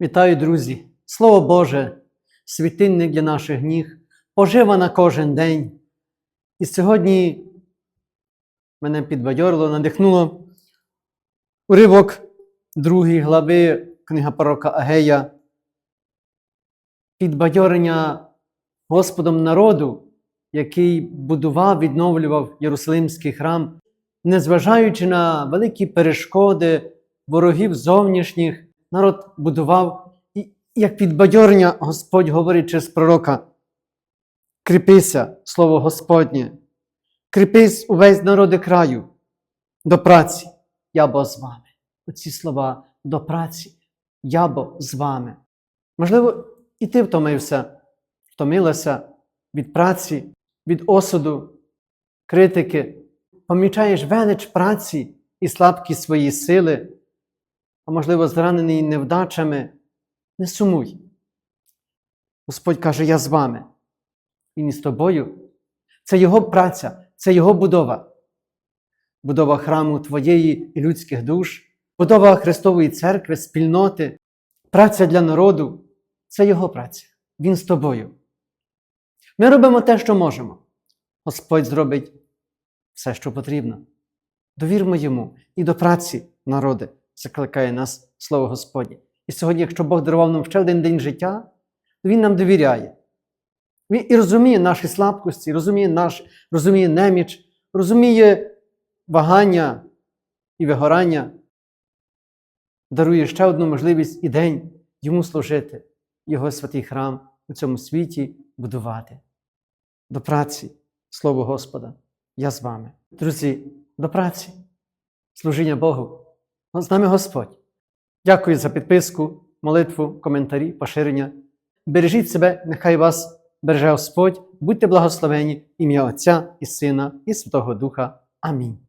Вітаю, друзі! Слово Боже, світильник для наших ніг, пожива на кожен день. І сьогодні мене підбадьорило, надихнуло уривок другої глави книга пророка Агея. Підбадьорення Господом народу, який будував, відновлював Єрусалимський храм, незважаючи на великі перешкоди ворогів зовнішніх, народ будував, як підбадьорення Господь говорить через пророка. Кріпися, слово Господнє, кріпись увесь народи краю, до праці, я бо з вами. Оці слова до праці, я бо з вами. Можливо, і ти втомився, втомилася від праці, від осуду, критики, помічаєш велич праці і слабкі свої сили, а можливо, зранений невдачами, не сумуй. Господь каже, я з вами. Він із тобою. Це Його праця, це Його будова. Будова храму твоєї і людських душ, будова Христової церкви, спільноти, праця для народу це Його праця. Він з тобою. Ми робимо те, що можемо. Господь зробить все, що потрібно. Довірмо йому і до праці, народи, закликає нас Слово Господнє. І сьогодні, якщо Бог дарував нам ще один день життя, то Він нам довіряє. Він і розуміє наші слабкості, розуміє наш, розуміє неміч, розуміє вагання і вигорання, дарує ще одну можливість і день йому служити, Його святий храм у цьому світі будувати. До праці, Слово Господа, я з вами. Друзі, до праці, служіння Богу. З нами Господь. Дякую за підписку, молитву, коментарі, поширення. Бережіть себе, нехай вас береже Господь, будьте благословені, ім'я Отця і Сина, і Святого Духа. Амінь.